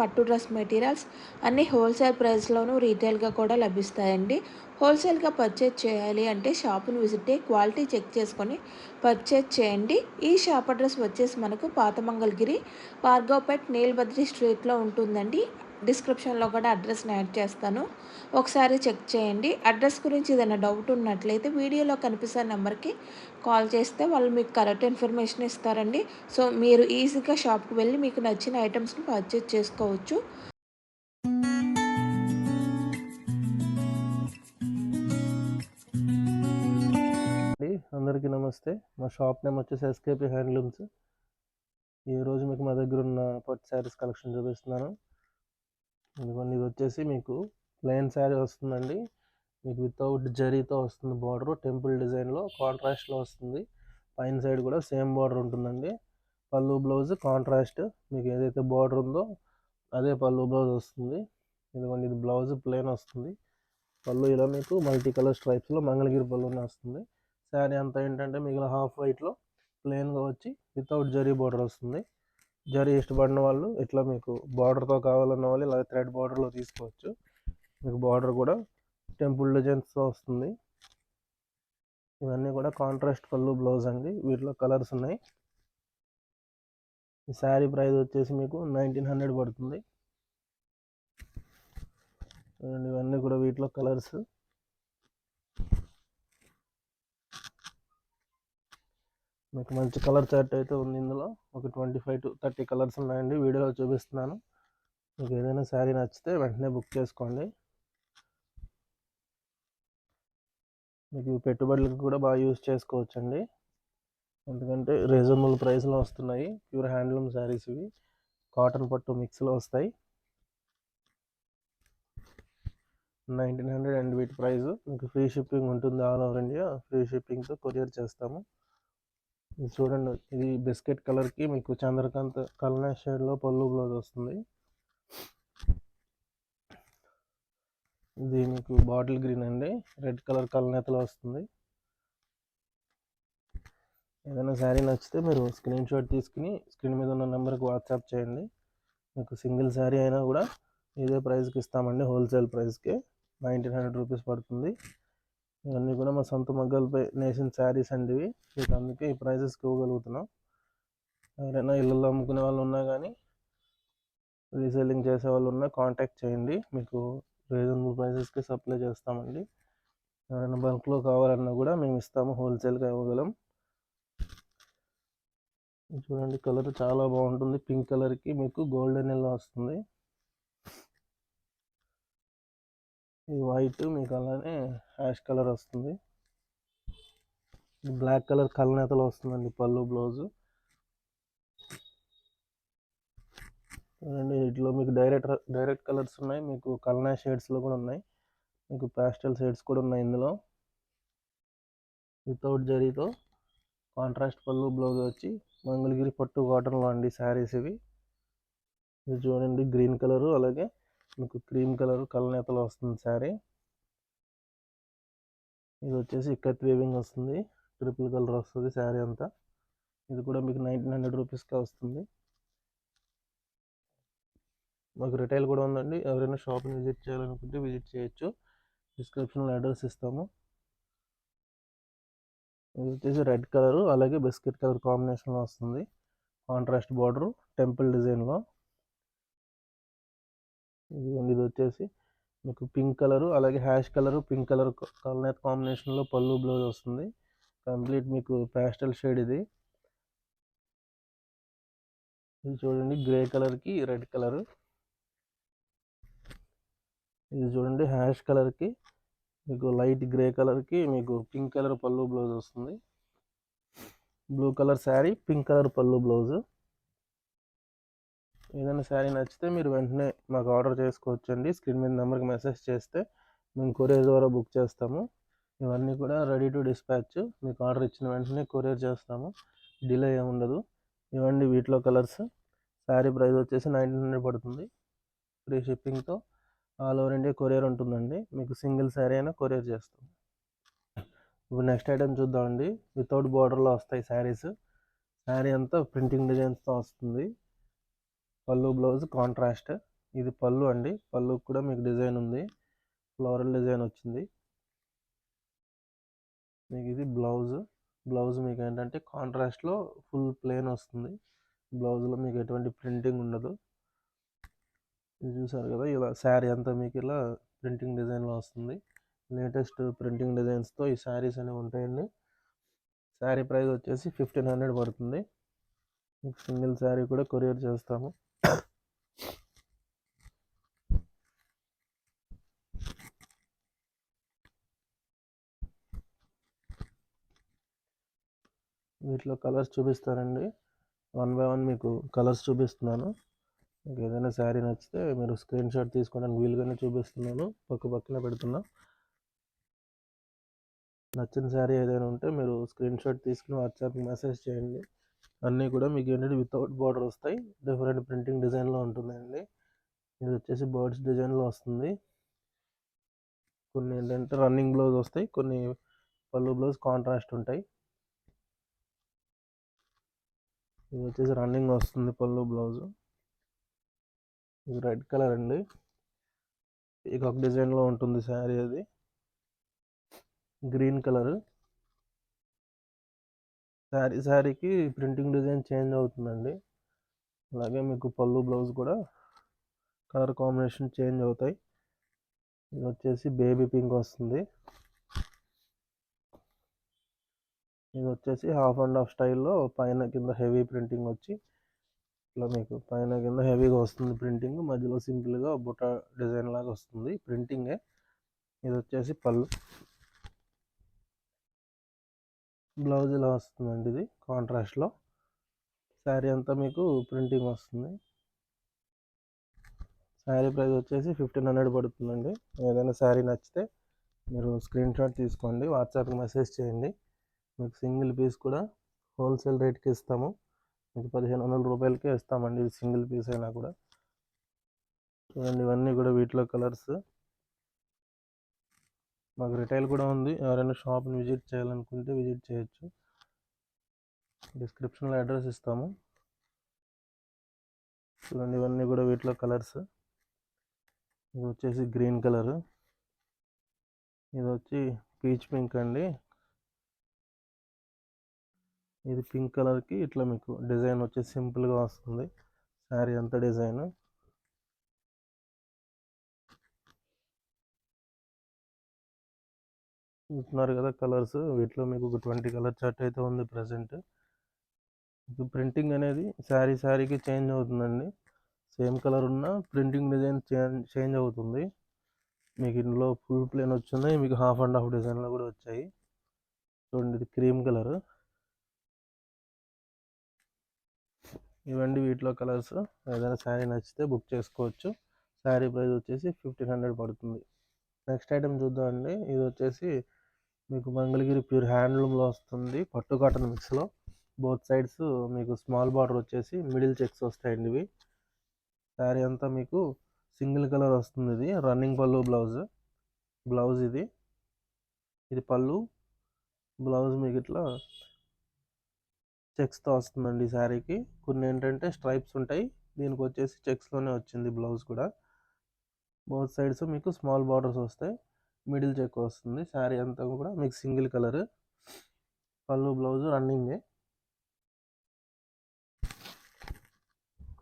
పట్టు dress materials అన్నీ wholesale ప్రైస్లోనూ రీటైల్గా కూడా లభిస్తాయండి. హోల్సేల్గా పర్చేజ్ చేయాలి అంటే షాపును విజిట్ అయ్యి క్వాలిటీ చెక్ చేసుకొని పర్చేజ్ చేయండి. ఈ షాప్ అడ్రస్ వచ్చేసి మనకు పాతమంగళగిరి భార్గవపేట్ నీలబద్రి స్ట్రీట్లో ఉంటుందండి. డిస్క్రిప్షన్లో కూడా అడ్రస్ని యాడ్ చేస్తాను. ఒకసారి చెక్ చేయండి. అడ్రస్ గురించి ఏదైనా డౌట్ ఉన్నట్లయితే వీడియోలో కనిపిస్తున్న నెంబర్కి కాల్ చేస్తే వాళ్ళు మీకు కరెక్ట్ ఇన్ఫర్మేషన్ ఇస్తారండి. సో మీరు ఈజీగా షాప్కి వెళ్ళి మీకు నచ్చిన ఐటమ్స్ని పర్చేజ్ చేసుకోవచ్చు. అండి అందరికీ నమస్తే. మా షాప్ నేమ్ వచ్చేసి ఎస్కేపీ హ్యాండ్లూమ్స్. ఈరోజు మీకు మా దగ్గర ఉన్న పట్టు శారీస్ కలెక్షన్ చూపిస్తున్నాను. ఇదిగోండి ఇది వచ్చేసి మీకు ప్లెయిన్ శారీ వస్తుందండి. మీకు వితౌట్ జరీతో వస్తుంది బార్డర్ టెంపుల్ డిజైన్లో కాంట్రాస్ట్లో వస్తుంది. పైన సైడ్ కూడా సేమ్ బార్డర్ ఉంటుందండి. పళ్ళు బ్లౌజ్ కాంట్రాస్ట్ మీకు ఏదైతే బార్డర్ ఉందో అదే పళ్ళు బ్లౌజ్ వస్తుంది. ఇదిగోండి ఇది బ్లౌజ్ ప్లెయిన్ వస్తుంది. పళ్ళు ఇలా మీకు మల్టీ కలర్ స్ట్రైప్స్లో మంగళగిరి పళ్ళునే వస్తుంది. శారీ అంతా ఏంటంటే మిగిలిన హాఫ్ వైట్లో ప్లెయిన్గా వచ్చి వితౌట్ జరీ బార్డర్ వస్తుంది. జరీ ఇష్టపడిన వాళ్ళు ఇట్లా మీకు బార్డర్తో కావాలన్న వాళ్ళు ఇలా థ్రెడ్ బార్డర్లో తీసుకోవచ్చు. మీకు బార్డర్ కూడా టెంపుల్ డిజైన్స్తో వస్తుంది. ఇవన్నీ కూడా కాంట్రాస్ట్ పళ్ళు బ్లౌజ్ అండి. వీటిలో కలర్స్ ఉన్నాయి. ఈ శారీ ప్రైస్ వచ్చేసి మీకు నైన్టీన్ హండ్రెడ్ పడుతుంది. ఇవన్నీ కూడా వీటిలో కలర్స్. మీకు మంచి కలర్ చార్ట్ అయితే ఉంది ఇందులో. ఒక twenty five to thirty colours ఉన్నాయండి. వీడియోలో చూపిస్తున్నాను. మీకు ఏదైనా శారీ నచ్చితే వెంటనే బుక్ చేసుకోండి. మీకు పెట్టుబడులకు కూడా బాగా యూజ్ చేసుకోవచ్చండి. ఎందుకంటే రీజనబుల్ ప్రైస్లో వస్తున్నాయి. ప్యూర్ హ్యాండ్లూమ్ శారీస్ ఇవి. కాటన్ పట్టు మిక్స్లో వస్తాయి. నైన్టీన్ హండ్రెడ్ అండ్ వీటి ప్రైస్. మీకు ఫ్రీ షిప్పింగ్ ఉంటుంది ఆల్ ఓవర్ ఇండియా. ఫ్రీ షిప్పింగ్తో కొరియర్ చేస్తాము. ఇది చూడండి ఇది బిస్కెట్ కలర్కి మీకు చంద్రకాంత్ కలనా షేడ్లో పళ్ళు బ్లౌజ్ వస్తుంది. ఇది మీకు బాటిల్ గ్రీన్ అండి రెడ్ కలర్ కలనేతలో వస్తుంది. ఏదైనా శారీ నచ్చితే మీరు స్క్రీన్ షాట్ తీసుకుని స్క్రీన్ మీద ఉన్న నెంబర్కి వాట్సాప్ చేయండి. మీకు సింగిల్ శారీ అయినా కూడా ఇదే ప్రైస్కి ఇస్తామండి హోల్సేల్ ప్రైస్కి. నైన్టీన్ హండ్రెడ్ రూపీస్ పడుతుంది. ఇవన్నీ కూడా మా సొంత మగ్గలపై నేసిన శారీస్ అండి ఇవి. మీకు అందుకే ఈ ప్రైజెస్కి ఇవ్వగలుగుతున్నాం. ఎవరైనా ఇళ్ళల్లో అమ్ముకునే వాళ్ళు ఉన్నా కానీ రీసెల్లింగ్ చేసే వాళ్ళు ఉన్నా కాంటాక్ట్ చేయండి. మీకు రీజనబుల్ ప్రైసెస్కి సప్లై చేస్తామండి. ఎవరైనా బల్క్లో కావాలన్నా కూడా మేము ఇస్తాము హోల్సేల్గా ఇవ్వగలం. చూడండి కలర్ చాలా బాగుంటుంది. పింక్ కలర్కి మీకు గోల్డెన్ ఎల్లో వస్తుంది. ఇది వైట్ మీకు అలానే యాష్ కలర్ వస్తుంది. బ్లాక్ కలర్ కలనేతలు వస్తుందండి పళ్ళు బ్లౌజు. చూడండి వీటిలో మీకు డైరెక్ట్ డైరెక్ట్ కలర్స్ ఉన్నాయి మీకు కలనా షేడ్స్లో కూడా ఉన్నాయి. మీకు ప్యాస్టల్ షేడ్స్ కూడా ఉన్నాయి ఇందులో. వితౌట్ జరీతో కాంట్రాస్ట్ పళ్ళు బ్లౌజ్ వచ్చి మంగళగిరి పట్టు కాటన్లో అండి శారీస్ ఇవి. ఇది చూడండి గ్రీన్ కలరు అలాగే మీకు క్రీమ్ కలర్ కళ్ళనేతలు వస్తుంది శారీ. ఇది వచ్చేసి కత్ వేవింగ్ వస్తుంది. ట్రిపుల్ కలర్ వస్తుంది శారీ అంతా. ఇది కూడా మీకు నైన్టీన్ హండ్రెడ్ రూపీస్కే వస్తుంది. మాకు రిటైల్ కూడా ఉందండి. ఎవరైనా షాప్ని విజిట్ చేయాలనుకుంటే విజిట్ చేయొచ్చు. డిస్క్రిప్షన్లో అడ్రస్ ఇస్తాము. ఇది వచ్చేసి రెడ్ కలర్ అలాగే బిస్కెట్ కలర్ కాంబినేషన్లో వస్తుంది. కాంట్రాస్ట్ బార్డర్ టెంపుల్ డిజైన్లో. ఇదిగోండి ఇది వచ్చేసి మీకు పింక్ కలరు అలాగే ash colour pink colour colour కాంబినేషన్లో పళ్ళు బ్లౌజ్ వస్తుంది. కంప్లీట్ మీకు ప్యాస్టల్ షేడ్ ఇది. ఇది చూడండి గ్రే కలర్కి రెడ్ కలర్. ఇది చూడండి హ్యాష్ కలర్కి మీకు లైట్ గ్రే కలర్కి మీకు పింక్ కలర్ పళ్ళు బ్లౌజ్ వస్తుంది. Blue colour saree pink colour పళ్ళు బ్లౌజ్. ఏదైనా శారీ నచ్చితే మీరు వెంటనే మాకు ఆర్డర్ చేసుకోవచ్చండి. స్క్రీన్ మీద నెంబర్కి మెసేజ్ చేస్తే మేము కొరియర్ ద్వారా బుక్ చేస్తాము. ఇవన్నీ కూడా రెడీ టు డిస్పాచ్. మీకు ఆర్డర్ ఇచ్చిన వెంటనే కొరియర్ చేస్తాము. డిలే ఏమి ఉండదు. ఇవ్వండి వీటిలో కలర్స్. శారీ ప్రైస్ వచ్చేసి నైన్టీన్ హండ్రెడ్ పడుతుంది. ఫ్రీ షిప్పింగ్తో ఆల్ ఓవర్ ఇండియా కొరియర్ ఉంటుందండి. మీకు సింగిల్ శారీ అయినా కొరియర్ చేస్తాం ఇప్పుడు నెక్స్ట్ ఐటెం చూద్దామండి. వితౌట్ బార్డర్లో వస్తాయి శారీస్. శారీ అంతా ప్రింటింగ్ డిజైన్స్తో వస్తుంది. పళ్ళు బ్లౌజ్ కాంట్రాస్ట్. ఇది పళ్ళు అండి. పళ్ళు కూడా మీకు డిజైన్ ఉంది. ఫ్లోరల్ డిజైన్ వచ్చింది. మీకు ఇది బ్లౌజ్. బ్లౌజ్ మీకు ఏంటంటే కాంట్రాస్ట్లో ఫుల్ ప్లేన్ వస్తుంది. బ్లౌజ్లో మీకు ఎటువంటి ప్రింటింగ్ ఉండదు. ఇది చూసారు కదా ఇలా శారీ అంతా మీకు ఇలా ప్రింటింగ్ డిజైన్లో వస్తుంది. లేటెస్ట్ ప్రింటింగ్ డిజైన్స్తో ఈ శారీస్ అనేవి ఉంటాయండి. శారీ ప్రైస్ వచ్చేసి ఫిఫ్టీన్ హండ్రెడ్ పడుతుంది. సింగిల్ శారీ కూడా కొరియర్ చేస్తాము. వీటిలో కలర్స్ చూపిస్తానండి. వన్ బై వన్ మీకు కలర్స్ చూపిస్తున్నాను. మీకు ఏదైనా శారీ నచ్చితే మీరు స్క్రీన్ షాట్ తీసుకోవడానికి వీలుగానే చూపిస్తున్నాను. పక్క పక్కన పెడుతున్నా. నచ్చిన శారీ ఏదైనా ఉంటే మీరు స్క్రీన్ షాట్ తీసుకుని వాట్సాప్కి మెసేజ్ చేయండి. అన్నీ కూడా మీకు ఏంటంటే వితౌట్ బార్డర్ వస్తాయి. డిఫరెంట్ ప్రింటింగ్ డిజైన్లో ఉంటుందండి. ఇది వచ్చేసి బర్డ్స్ డిజైన్లో వస్తుంది. కొన్ని ఏంటంటే రన్నింగ్ బ్లౌజ్ వస్తాయి. కొన్ని పళ్ళు బ్లౌజ్ కాంట్రాస్ట్ ఉంటాయి. ఇది వచ్చేసి రన్నింగ్ వస్తుంది పళ్ళు బ్లౌజ్ ఇది రెడ్ కలర్ అండి. ఇక ఒక డిజైన్లో ఉంటుంది శారీ అది. గ్రీన్ కలర్ శారీ శారీకి ప్రింటింగ్ డిజైన్ చేంజ్ అవుతుందండి. అలాగే మీకు పళ్ళు బ్లౌజ్ కూడా కలర్ కాంబినేషన్ చేంజ్ అవుతాయి. ఇది వచ్చేసి బేబీ పింక్ వస్తుంది. ఇది వచ్చేసి హాఫ్ అండ్ హాఫ్ స్టైల్లో పైన కింద హెవీ ప్రింటింగ్ వచ్చి ఇట్లా మీకు పైన కింద హెవీగా వస్తుంది ప్రింటింగ్. మధ్యలో సింపుల్గా బుట్ట డిజైన్ లాగా వస్తుంది ప్రింటింగే. ఇది వచ్చేసి పళ్ళు. బ్లౌజ్ ఇలా వస్తుందండి ఇది? కాంట్రాస్ట్లో శారీ అంతా మీకు ప్రింటింగ్ వస్తుంది. శారీ ప్రైస్ వచ్చేసి ఫిఫ్టీన్ హండ్రెడ్ పడుతుందండి. ఏదైనా శారీ నచ్చితే మీరు స్క్రీన్ షాట్ తీసుకోండి వాట్సాప్కి మెసేజ్ చేయండి. మీకు సింగిల్ పీస్ కూడా హోల్సేల్ రేట్కి ఇస్తాము. మీకు పదిహేను వందల రూపాయలకే ఇస్తామండి. ఇది సింగిల్ పీస్ అయినా కూడా. చూడండి ఇవన్నీ కూడా వీటిలో కలర్స్. మాకు రిటైల్ కూడా ఉంది. ఎవరైనా షాప్ని విజిట్ చేయాలనుకుంటే విజిట్ చేయొచ్చు. డిస్క్రిప్షన్లో అడ్రస్ ఇస్తాము. చూడండి ఇవన్నీ కూడా వీటిలో కలర్స్ ఇది వచ్చేసి గ్రీన్ కలర్ ఇది వచ్చి పీచ్ పింక్ అండి. ఇది పింక్ కలర్కి ఇట్లా మీకు డిజైన్ వచ్చి సింపుల్గా వస్తుంది. శారీ అంతా డిజైన్ చూస్తున్నారు కదా కలర్స్. వీటిలో మీకు ఒక ట్వంటీ కలర్ చార్ట్ అయితే ఉంది ప్రజెంట్ ఇప్పుడు ప్రింటింగ్ అనేది శారీ శారీకి చేంజ్ అవుతుందండి. సేమ్ కలర్ ఉన్న ప్రింటింగ్ డిజైన్ చేంజ్ చేంజ్ అవుతుంది. మీకు ఇందులో ఫుల్ ప్లేన్ వచ్చింది. మీకు హాఫ్ అండ్ హాఫ్ డిజైన్లో కూడా వచ్చాయి. చూడండి ఇది క్రీమ్ కలర్. ఇవండి వీటిలో కలర్స్. ఏదైనా శారీ నచ్చితే బుక్ చేసుకోవచ్చు. శారీ ప్రైస్ వచ్చేసి ఫిఫ్టీన్ హండ్రెడ్ పడుతుంది. నెక్స్ట్ ఐటమ్ చూద్దామండి. ఇది వచ్చేసి మీకు మంగళగిరి ప్యూర్ హ్యాండ్లూమ్లో వస్తుంది పట్టు కాటన్ మిక్స్లో. బోత్ సైడ్స్ మీకు స్మాల్ బార్డర్ వచ్చేసి మిడిల్ చెక్స్ వస్తాయండి ఇవి. శారీ అంతా మీకు సింగిల్ కలర్ వస్తుంది ఇది. రన్నింగ్ పళ్ళు బ్లౌజ్ బ్లౌజ్ ఇది. ఇది పళ్ళు బ్లౌజ్ మీకు ఇట్లా చెక్స్తో వస్తుందండి ఈ శారీకి. కొన్ని ఏంటంటే స్ట్రైప్స్ ఉంటాయి. దీనికి వచ్చేసి చెక్స్లోనే వచ్చింది బ్లౌజ్ కూడా. బోత్ సైడ్స్ మీకు స్మాల్ బార్డర్స్ వస్తాయి. మిడిల్ చెక్ వస్తుంది. శారీ అంతా కూడా మీకు సింగిల్ కలర్. పళ్ళు బ్లౌజ్ రన్నింగే.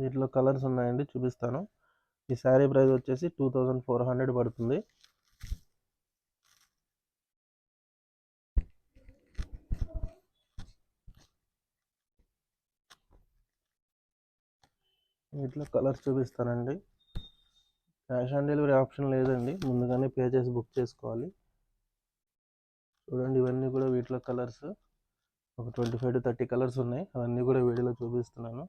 వీటిలో కలర్స్ ఉన్నాయండి చూపిస్తాను. ఈ శారీ ప్రైస్ వచ్చేసి టూ థౌజండ్ ఫోర్ హండ్రెడ్ పడుతుంది. వీటిలో కలర్స్ చూపిస్తానండి. క్యాష్ ఆన్ డెలివరీ ఆప్షన్ లేదండి. ముందుగానే పే చేసి బుక్ చేసుకోవాలి. చూడండి ఇవన్నీ కూడా వీటిలో కలర్స్. ఒక twenty five to thirty colours ఉన్నాయి. అవన్నీ కూడా వీడియోలో చూపిస్తున్నాను.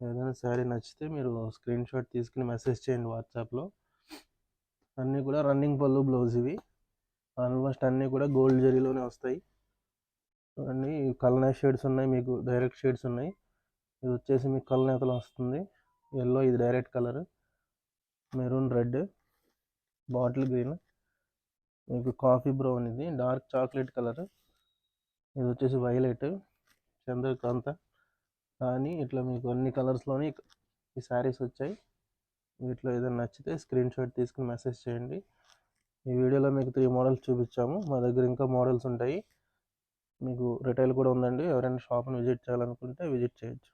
ఏదైనా శారీ నచ్చితే మీరు స్క్రీన్ షాట్ తీసుకుని మెసేజ్ చేయండి వాట్సాప్లో. అన్నీ కూడా రన్నింగ్ పళ్ళు బ్లౌజ్ ఇవి. ఆల్మోస్ట్ అన్నీ కూడా గోల్డ్ జరీలోనే వస్తాయి. చూడండి కలనా షేడ్స్ ఉన్నాయి మీకు డైరెక్ట్ షేడ్స్ ఉన్నాయి. ఇది వచ్చేసి మీకు కలనేతలు వస్తుంది. ఎల్లో ఇది direct colour. Maroon red bottle green మీకు కాఫీ బ్రౌన్ ఇది డార్క్ చాక్లెట్ కలర్ ఇది వచ్చేసి వైలెట్ చంద్రకాంత. కానీ ఇట్లా మీకు అన్ని కలర్స్లోని ఈ శారీస్ వచ్చాయి. వీటిలో ఏదైనా నచ్చితే స్క్రీన్ షాట్ తీసుకుని మెసేజ్ చేయండి. ఈ వీడియోలో మీకు త్రీ మోడల్స్ చూపించాము. మా దగ్గర ఇంకా మోడల్స్ ఉంటాయి. మీకు రిటైల్ కూడా ఉందండి. ఎవరైనా షాప్ని విజిట్ చేయాలనుకుంటే విజిట్ చేయొచ్చు.